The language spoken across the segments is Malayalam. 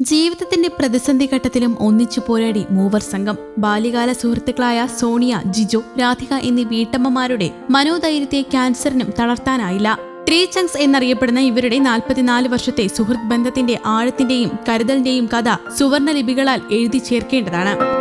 ജീവിതത്തിന്റെ പ്രതിസന്ധി ഘട്ടത്തിലും ഒന്നിച്ചു പോരാടി മൂവർ സംഘം ബാല്യകാല സുഹൃത്തുക്കളായ സോണിയ ജിജോ രാധിക എന്നീ വീട്ടമ്മമാരുടെ മനോധൈര്യത്തെ ക്യാൻസറിനും തളർത്താനായില്ല. ത്രീ ചങ്സ് എന്നറിയപ്പെടുന്ന ഇവരുടെ നാൽപ്പത്തിനാല് വർഷത്തെ സുഹൃത്ത് ബന്ധത്തിന്റെ ആഴത്തിന്റെയും കരുതലിന്റെയും കഥ സുവർണ ലിപികളാൽ എഴുതി ചേർക്കേണ്ടതാണ്.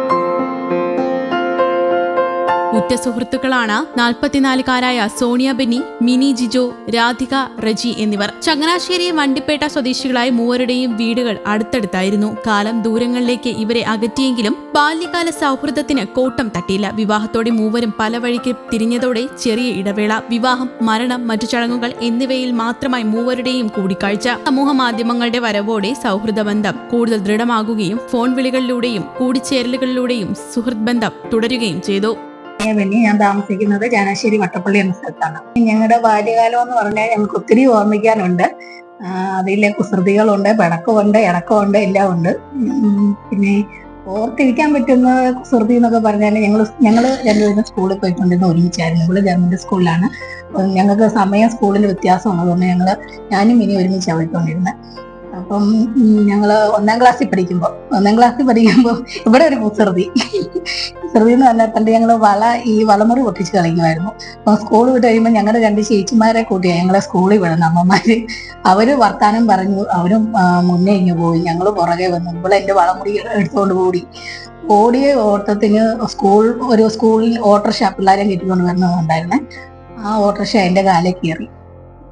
ഉറ്റ സുഹൃത്തുക്കളാണ് നാൽപ്പത്തിനാലുകാരായ സോണിയ ബെന്നി മിനി ജിജോ രാധിക റജി എന്നിവർ. ചങ്ങനാശ്ശേരി വണ്ടിപ്പേട്ട സ്വദേശികളായ മൂവരുടെയും വീടുകൾ അടുത്തടുത്തായിരുന്നു. കാലം ദൂരങ്ങളിലേക്ക് ഇവരെ അകറ്റിയെങ്കിലും ബാല്യകാല സൗഹൃദത്തിന് കോട്ടം തട്ടിയില്ല. വിവാഹത്തോടെ മൂവരും പല വഴിക്ക് തിരിഞ്ഞതോടെ ചെറിയ ഇടവേള വിവാഹം മരണം മറ്റു ചടങ്ങുകൾ എന്നിവയിൽ മാത്രമായി മൂവരുടെയും കൂടിക്കാഴ്ച. സമൂഹ മാധ്യമങ്ങളുടെ വരവോടെ സൗഹൃദ ബന്ധം കൂടുതൽ ദൃഢമാകുകയും ഫോൺ വിളികളിലൂടെയും കൂടിച്ചേരലുകളിലൂടെയും സുഹൃത്ത് ബന്ധം തുടരുകയും ചെയ്തു. പിന്നെ ഞാൻ താമസിക്കുന്നത് ചാനാശ്ശേരി വട്ടപ്പള്ളി എന്ന സ്ഥലത്താണ്. ഞങ്ങളുടെ ബാല്യകാലം എന്ന് പറഞ്ഞാൽ ഞങ്ങൾക്ക് ഒത്തിരി ഓർമ്മിക്കാനുണ്ട്. അതിലെ കുസൃതികളുണ്ട് പിണക്കമുണ്ട് ഇണക്കമുണ്ട് എല്ലാം ഉണ്ട് പിന്നെ ഓർത്തിരിക്കാൻ പറ്റുന്ന കുസൃതി എന്നൊക്കെ പറഞ്ഞാൽ ഞങ്ങൾ ഞങ്ങൾ രണ്ടുപേരും സ്കൂളിൽ പോയിക്കൊണ്ടിരുന്ന ഒരുമിച്ചായിരുന്നു. ഇവിടെ ഗവൺമെന്റ് സ്കൂളിലാണ്. ഞങ്ങൾക്ക് സമയം സ്കൂളിൽ വ്യത്യാസം ഉള്ളതുകൊണ്ട് ഞങ്ങൾ ഞാനും ഇനി ഒരുമിച്ചാണ് പോയിക്കൊണ്ടിരുന്നത് അപ്പം ഞങ്ങൾ ഒന്നാം ക്ലാസ്സിൽ പഠിക്കുമ്പോൾ ഒന്നാം ക്ലാസ്സിൽ പഠിക്കുമ്പോൾ ഇവിടെ ഒരു കുസൃതി. കുസൃതി എന്ന് പറഞ്ഞാൽ പണ്ട് ഞങ്ങൾ വള ഈ വളമുറി പൊട്ടിച്ച് കളിക്കുമായിരുന്നു അപ്പൊ സ്കൂൾ വിട്ട് കഴിയുമ്പോൾ ഞങ്ങളുടെ രണ്ട് ചേച്ചിമാരെ കൂട്ടിയാണ് ഞങ്ങളെ സ്കൂളിൽ വിടുന്ന അമ്മമാര് അവർ വർത്താനം പറഞ്ഞു അവരും മുന്നേ ഇങ്ങ് പോയി. ഞങ്ങൾ പുറകെ വന്നു. ഇവിടെ എന്റെ വളമുറി എടുത്തുകൊണ്ട് കൂടി ഓടിയ ഓട്ടത്തിന് സ്കൂൾ ഒരു സ്കൂളിൽ ഓട്ടോറിക്ഷ പിള്ളേരെ കിട്ടിക്കൊണ്ട് വരുന്നതുണ്ടായിരുന്നെ ആ ഓട്ടോറിക്ഷ എന്റെ കാലേ കയറി.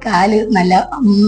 കാൽ നല്ല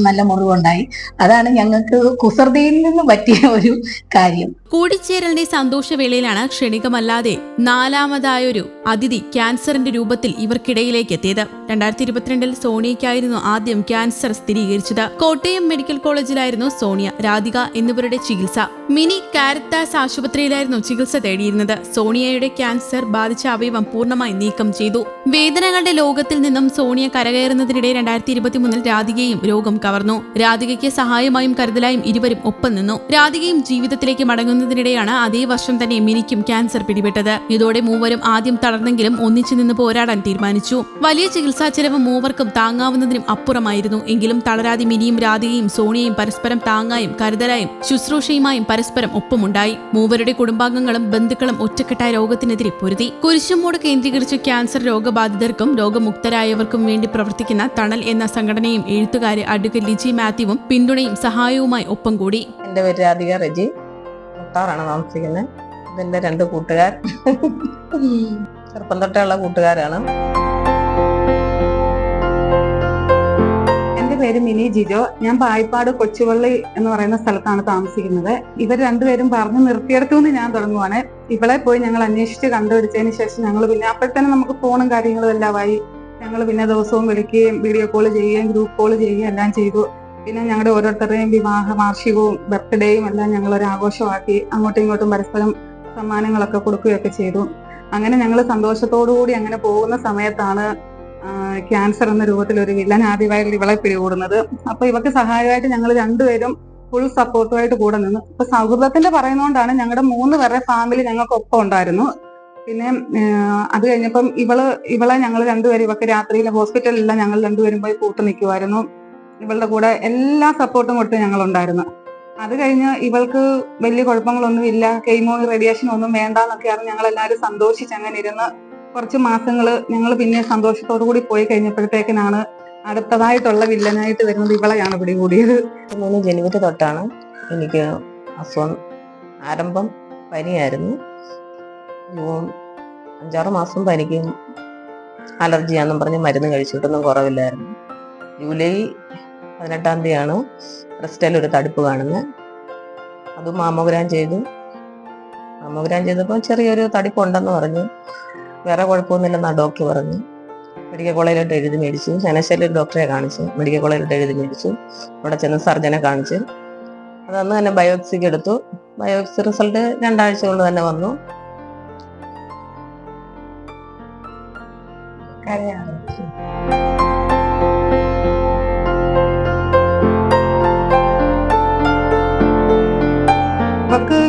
നല്ല മുറിവുണ്ടായി. അതാണ് ഞങ്ങൾക്ക് കുസൃതിയിൽ നിന്ന് പറ്റിയ ഒരു കാര്യം. കൂടിച്ചേരലിന്റെ സന്തോഷവേളയിലാണ് ക്ഷണികമല്ലാതെ നാലാമതായൊരു അതിഥി ക്യാൻസറിന്റെ രൂപത്തിൽ ഇവർക്കിടയിലേക്ക് എത്തിയത്. രണ്ടായിരത്തി ഇരുപത്തിരണ്ടിൽ സോണിയയ്ക്കായിരുന്നു ആദ്യം ക്യാൻസർ സ്ഥിരീകരിച്ചത്. കോട്ടയം മെഡിക്കൽ കോളേജിലായിരുന്നു സോണിയ രാധിക എന്നിവരുടെ ചികിത്സ. മിനി കാരത്താസ് ആശുപത്രിയിലായിരുന്നു ചികിത്സ തേടിയിരുന്നത്. സോണിയയുടെ ക്യാൻസർ ബാധിച്ച അവയവം പൂർണമായി നീക്കം ചെയ്തു. വേദനകളുടെ ലോകത്തിൽ നിന്നും സോണിയ കരകയറുന്നതിനിടെ രണ്ടായിരത്തി ഇരുപത്തിമൂന്നിൽ രാധികയും രോഗം കവർന്നു. രാധികയ്ക്ക് സഹായമായും കരുതലായും ഇരുവരും ഒപ്പം നിന്നു. രാധികയും ജീവിതത്തിലേക്ക് മടങ്ങുന്നതിനിടെയാണ് അതേ വർഷം തന്നെ മിനിക്കും ക്യാൻസർ പിടിപെട്ടത്. ഇതോടെ മൂവരും ആദ്യം തളർന്നെങ്കിലും ഒന്നിച്ചു നിന്ന് പോരാടാൻ തീരുമാനിച്ചു. വലിയ ചികിത്സാ ചെലവ് മൂവർക്കും താങ്ങാവുന്നതിനും അപ്പുറമായിരുന്നു. എങ്കിലും തളരാതെ മിനിയും രാധികയും സോണിയയും പരസ്പരം താങ്ങായും കരുതലായും ശുശ്രൂഷയുമായും പരസ്പരം ഒപ്പമുണ്ടായി. മൂവരുടെ കുടുംബാംഗങ്ങളും ബന്ധുക്കളും ഒറ്റക്കെട്ടായ രോഗത്തിനെതിരെ പൊരുതി. കുരിശുമൂട് കേന്ദ്രീകരിച്ച് ക്യാൻസർ രോഗബാധിതർക്കും രോഗമുക്തരായവർക്കും വേണ്ടി പ്രവർത്തിക്കുന്ന തണൽ എന്ന സംഘടനയും എഴുത്തുകാരി അഡ്വക്കേറ്റ് ലിജി മാത്യുവും പിന്തുണയും സഹായവുമായി ഒപ്പം കൂടി. എന്റെ പേര് രാധിക റെജി. മുട്ടാറാണ് താമസിക്കുന്നത്. ഇതെന്റെ രണ്ട് കൂട്ടുകാർ. ചെറുപ്പം തൊട്ടുള്ള കൂട്ടുകാരാണ്. എന്റെ പേര് മിനി ജിജോ. ഞാൻ പായിപ്പാട് കൊച്ചുവള്ളി എന്ന് പറയുന്ന സ്ഥലത്താണ് താമസിക്കുന്നത്. ഇവർ രണ്ടുപേരും പറഞ്ഞു നിർത്തിയെടുത്തുകൊണ്ട് ഞാൻ തുടങ്ങുവാണ്. ഇവളെ പോയി ഞങ്ങൾ അന്വേഷിച്ച് കണ്ടുപിടിച്ചതിന് ശേഷം ഞങ്ങൾ പിന്നെ അപ്പോഴത്തേനും നമുക്ക് ഫോണും കാര്യങ്ങളും എല്ലാമായി ഞങ്ങൾ പിന്നെ ദിവസവും വിളിക്കുകയും വീഡിയോ കോൾ ചെയ്യുകയും ഗ്രൂപ്പ് കോൾ ചെയ്യുകയും എല്ലാം ചെയ്തു. പിന്നെ ഞങ്ങളുടെ ഓരോരുത്തരുടെയും വിവാഹ വാർഷികവും ബർത്ത്ഡേയും എല്ലാം ഞങ്ങൾ ഒരു ആഘോഷമാക്കി അങ്ങോട്ടും ഇങ്ങോട്ടും പരസ്പരം സമ്മാനങ്ങളൊക്കെ കൊടുക്കുകയൊക്കെ ചെയ്തു. അങ്ങനെ ഞങ്ങൾ സന്തോഷത്തോടുകൂടി അങ്ങനെ പോകുന്ന സമയത്താണ് ക്യാൻസർ എന്ന രൂപത്തിൽ ഒരു വില്ലൻ ആദ്യമായിട്ട് ഇവളെ പിടികൂടുന്നത്. അപ്പൊ ഇവക്ക് സഹായമായിട്ട് ഞങ്ങൾ രണ്ടുപേരും ഫുൾ സപ്പോർട്ടുമായിട്ട് കൂടെ നിന്നു. അപ്പൊ സൗഹൃദത്തിന്റെ പറയുന്നതുകൊണ്ടാണ് ഞങ്ങളുടെ മൂന്ന് പേരുടെ ഫാമിലി ഞങ്ങൾക്ക് ഒപ്പം ഉണ്ടായിരുന്നു. പിന്നെ അത് കഴിഞ്ഞപ്പം ഇവൾ ഇവളെ ഞങ്ങൾ രണ്ടുപേരും ഇവക്ക് രാത്രിയിലെ ഹോസ്പിറ്റലിലെല്ലാം ഞങ്ങൾ രണ്ടുപേരും പോയി കൂട്ടു നിൽക്കുമായിരുന്നു ഇവളുടെ കൂടെ എല്ലാ സപ്പോർട്ടും കൊടുത്ത് ഞങ്ങൾ ഉണ്ടായിരുന്നു അത് കഴിഞ്ഞ് ഇവൾക്ക് വലിയ കുഴപ്പങ്ങളൊന്നും ഇല്ല കെയ്മോ റേഡിയേഷൻ ഒന്നും വേണ്ട എന്നൊക്കെയാണ് ഞങ്ങൾ എല്ലാവരും സന്തോഷിച്ച് അങ്ങനെ ഇരുന്ന് കുറച്ച് മാസങ്ങൾ ഞങ്ങൾ പിന്നെ സന്തോഷത്തോടു കൂടി പോയി കഴിഞ്ഞപ്പോഴത്തേക്കിനാണ് അടുത്തതായിട്ടുള്ള വില്ലനായിട്ട് വരുന്നത് ഇവളെയാണ് പിടികൂടിയത് മൂന്ന് ജനുവരി തൊട്ടാണ് എനിക്ക് അസുഖം ആരംഭം പനിയായിരുന്നു. ജൂൺ അഞ്ചാറ് മാസം പനിക്കും അലർജിയാന്നും പറഞ്ഞ് മരുന്ന് കഴിച്ചിട്ടൊന്നും കുറവില്ലായിരുന്നു. ജൂലൈ പതിനെട്ടാം തീയതിയാണ് ബ്രസ്റ്റയിൽ ഒരു തടുപ്പ് കാണുന്നത്. അത് മാമോഗ്രാം ചെയ്തു. മാമോഗ്രാം ചെയ്തപ്പോൾ ചെറിയൊരു തടിപ്പുണ്ടെന്ന് പറഞ്ഞു. വേറെ കുഴപ്പമൊന്നുമില്ലെന്നാ ഡോക്ടർ പറഞ്ഞു. മെഡിക്കൽ കോളേജിലോട്ട് എഴുതി മേടിച്ചു. ചനശ്ശേരി ഡോക്ടറെ കാണിച്ചു. മെഡിക്കൽ കോളേജിലോട്ട് എഴുതി മേടിച്ചു. അവിടെ ചെന്ന് സർജനെ കാണിച്ച്. അതന്ന് തന്നെ ബയോപ്സിക്ക് എടുത്തു. ബയോപ്സി റിസൾട്ട് രണ്ടാഴ്ച കൊണ്ട് തന്നെ വന്നു. ഇവക്ക്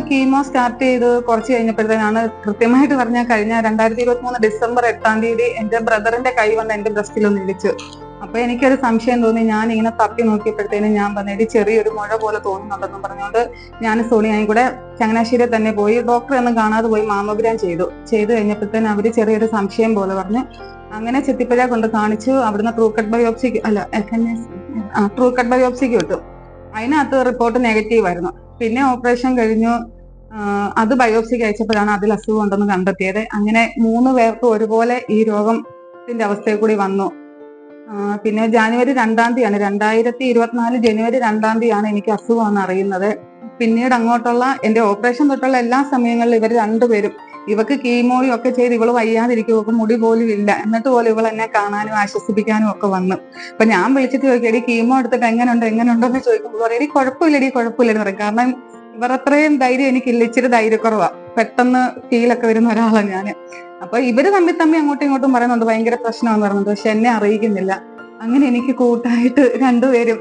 കീമോ സ്റ്റാർട്ട് ചെയ്ത് കുറച്ച് കഴിഞ്ഞപ്പോഴത്തേനാണ് കൃത്യമായിട്ട് പറഞ്ഞാൽ കഴിഞ്ഞ രണ്ടായിരത്തി ഇരുപത്തി മൂന്ന് ഡിസംബർ എട്ടാം തീയതി എന്റെ ബ്രദറിന്റെ കൈ വന്ന് എന്റെ ബ്രസ്റ്റിൽ ഒന്ന് ഇടിച്ചു. അപ്പൊ എനിക്കൊരു സംശയം തോന്നി. ഞാൻ ഇങ്ങനെ തപ്പി നോക്കിയപ്പോഴത്തേനും ഞാൻ പറഞ്ഞിട്ട് ചെറിയൊരു മുഴ പോലെ തോന്നുന്നുണ്ടെന്ന് പറഞ്ഞുകൊണ്ട് ഞാൻ സോണിയായി കൂടെ ചങ്ങനാശ്ശേരി തന്നെ പോയി ഡോക്ടറെ ഒന്നും കാണാതെ പോയി മാമോഗ്രാം ചെയ്തു. ചെയ്തു കഴിഞ്ഞപ്പോഴത്തേനും അവർ ചെറിയൊരു സംശയം പോലെ പറഞ്ഞു അങ്ങനെ ചെത്തിപ്പഴ കൊണ്ട് കാണിച്ചു. അവിടുന്ന് ട്രൂ കട്ട് ബയോപ്സിക്ക് അല്ല F N S true cut ബയോപ്സിക്ക് കിട്ടും. അതിനകത്ത് റിപ്പോർട്ട് നെഗറ്റീവ് ആയിരുന്നു പിന്നെ ഓപ്പറേഷൻ കഴിഞ്ഞു. അത് ബയോപ്സിക്ക് അയച്ചപ്പോഴാണ് അതിൽ അസുഖം ഉണ്ടെന്ന് കണ്ടെത്തിയത്. അങ്ങനെ മൂന്ന് പേർക്കും ഒരുപോലെ ഈ രോഗത്തിന്റെ അവസ്ഥയിൽ കൂടി വന്നു. പിന്നെ ജാനുവരി രണ്ടാം തീയതിയാണ്. രണ്ടായിരത്തി ഇരുപത്തിനാല് ജനുവരി രണ്ടാം തീയതിയാണ് എനിക്ക് അസുഖമെന്ന് അറിയുന്നത്. പിന്നീട് അങ്ങോട്ടുള്ള എന്റെ ഓപ്പറേഷൻ തൊട്ടുള്ള എല്ലാ സമയങ്ങളിലും ഇവർ രണ്ടുപേരും ഇവക്ക് കീമോയും ഒക്കെ ചെയ്ത് ഇവൾ വയ്യാതിരിക്കും മുടി പോലും ഇല്ല. എന്നിട്ട് പോലും ഇവൾ എന്നെ കാണാനും ആശ്വസിപ്പിക്കാനും ഒക്കെ വന്നു. അപ്പൊ ഞാൻ വിളിച്ചിട്ട് ചോദിക്കും എടി കീമോ എടുത്തിട്ട് എങ്ങനെയുണ്ട് എങ്ങനെയുണ്ടോ എന്ന് ചോദിക്കുമ്പോൾ പറയും എടി കുഴപ്പമില്ലടി കുഴപ്പമില്ലെന്ന് പറയും. കാരണം അത്രയും ധൈര്യം എനിക്കില്ല. ഇച്ചിരി ധൈര്യക്കുറവാ. പെട്ടെന്ന് ഫീലൊക്കെ വരുന്ന ഒരാളാണ് ഞാൻ അപ്പൊ ഇവർ തമ്മിൽ തമ്മിൽ അങ്ങോട്ടും ഇങ്ങോട്ടും പറയുന്നുണ്ട്. ഭയങ്കര പ്രശ്നമാന്ന് പറഞ്ഞത് പക്ഷെ എന്നെ അറിയിക്കുന്നില്ല. അങ്ങനെ എനിക്ക് കൂട്ടായിട്ട് രണ്ടുപേരും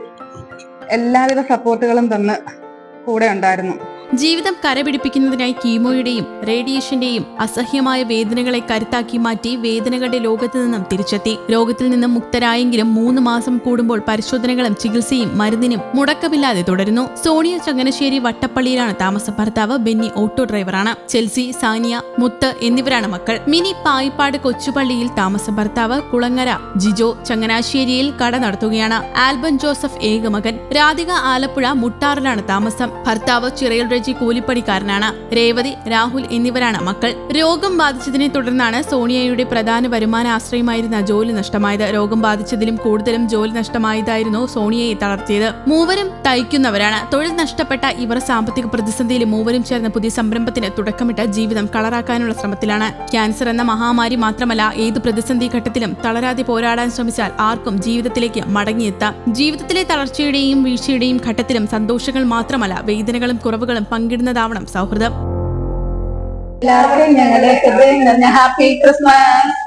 എല്ലാവിധ സപ്പോർട്ടുകളും തന്ന് കൂടെ ഉണ്ടായിരുന്നു. ജീവിതം കരപിടിപ്പിക്കുന്നതിനായി കീമോയുടെയും റേഡിയേഷന്റെയും അസഹ്യമായ വേദനകളെ കരുത്താക്കി മാറ്റി വേദനകളുടെ ലോകത്തു നിന്നും തിരിച്ചെത്തി. രോഗത്തിൽ നിന്നും മുക്തരായെങ്കിലും മൂന്ന് മാസം കൂടുമ്പോൾ പരിശോധനകളും ചികിത്സയും മരുന്നിനും മുടക്കമില്ലാതെ തുടരുന്നു. സോണിയ ചങ്ങനശ്ശേരി വട്ടപ്പള്ളിയിലാണ് താമസ ഭർത്താവ് ബെന്നി ഓട്ടോ ഡ്രൈവറാണ്. ചെൽസി സാനിയ മുത്ത് എന്നിവരാണ് മക്കൾ. മിനി പായിപ്പാട് കൊച്ചുപള്ളിയിൽ താമസ ഭർത്താവ് കുളങ്ങര ജിജോ ചങ്ങനാശ്ശേരിയിൽ കട നടത്തുകയാണ്. ആൽബൻ ജോസഫ് ഏകമകൻ. രാധിക ആലപ്പുഴ മുട്ടാറിലാണ് താമസം. ഭർത്താവ് ചിറയിൽ റെജി കൂലിപ്പണിക്കാരനാണ്. രേവതി രാഹുൽ എന്നിവരാണ് മക്കൾ. രോഗം ബാധിച്ചതിനെ തുടർന്നാണ് സോണിയയുടെ പ്രധാന വരുമാന ആശ്രയമായിരുന്ന ജോലി നഷ്ടമായത്. രോഗം ബാധിച്ചതിലും കൂടുതലും ജോലി നഷ്ടമായതായിരുന്നു സോണിയയെ തളർത്തിയത്. മൂവരും തയ്ക്കുന്നവരാണ്. തൊഴിൽ നഷ്ടപ്പെട്ട ഇവർ സാമ്പത്തിക പ്രതിസന്ധിയിൽ മൂവരും ചേർന്ന് പുതിയ സംരംഭത്തിന് തുടക്കമിട്ട് ജീവിതം കളറാക്കാനുള്ള ശ്രമത്തിലാണ്. ക്യാൻസർ എന്ന മഹാമാരി മാത്രമല്ല ഏത് പ്രതിസന്ധി ഘട്ടത്തിലും തളരാതെ പോരാടാൻ ശ്രമിച്ചാൽ ആർക്കും ജീവിതത്തിലേക്ക് മടങ്ങിയെത്താം. ജീവിതത്തിലെ തളർച്ചയുടെയും വീഴ്ചയുടെയും ഘട്ടത്തിലും സന്തോഷങ്ങൾ മാത്രമല്ല വേദനകളും കുറവുകളും പങ്കിടുന്നതാവണം സൗഹൃദം. എല്ലാവർക്കും ഞങ്ങളുടെ ഹാപ്പി ക്രിസ്മസ്.